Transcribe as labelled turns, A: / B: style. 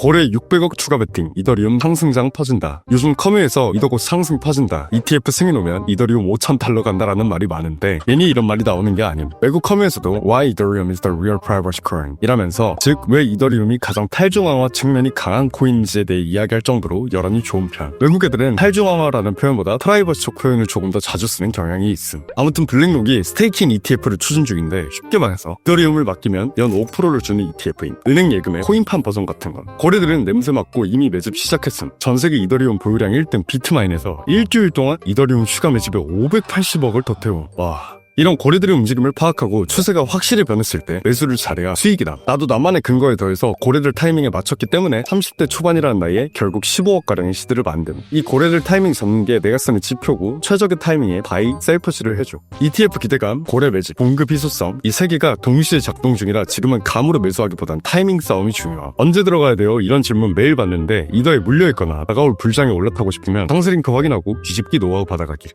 A: 고래 600억 추가 베팅, 이더리움 상승장 퍼진다. 요즘 커뮤에서 이더고 상승 퍼진다. ETF 승인 오면 이더리움 5천 달러 간다라는 말이 많은데 괜히 이런 말이 나오는 게 아님. 외국 커뮤에서도 Why Ethereum is the real private coin 이라면서 즉 왜 이더리움이 가장 탈중앙화 측면이 강한 코인인지에 대해 이야기할 정도로 여론이 좋은 편. 외국 애들은 탈중앙화라는 표현보다 프라이버시적 표현을 조금 더 자주 쓰는 경향이 있음. 아무튼 블랙록이 스테이킹 ETF를 추진 중인데 쉽게 말해서 이더리움을 맡기면 연 5%를 주는 ETF인 은행 예금의 코인판 버전 같은 건. 고래들은 냄새 맡고 이미 매집 시작했음. 전 세계 이더리움 보유량 1등 비트마인에서 일주일 동안 이더리움 추가 매집에 580억을 더 태워. 와. 이런 고래들의 움직임을 파악하고 추세가 확실히 변했을 때 매수를 잘해야 수익이다. 나도 나만의 근거에 더해서 고래들 타이밍에 맞췄기 때문에 30대 초반이라는 나이에 결국 15억가량의 시드를 만듦. 이 고래들 타이밍 잡는 게 내가 쓰는 지표고 최적의 타이밍에 바이, 셀프시를 해줘. ETF 기대감, 고래 매집, 공급 희소성 이 세 개가 동시에 작동 중이라 지금은 감으로 매수하기보단 타이밍 싸움이 중요하. 언제 들어가야 돼요? 이런 질문 매일 받는데 이더에 물려있거나 다가올 불장에 올라타고 싶으면 상스링크 확인하고 뒤집기 노하우 받아가길.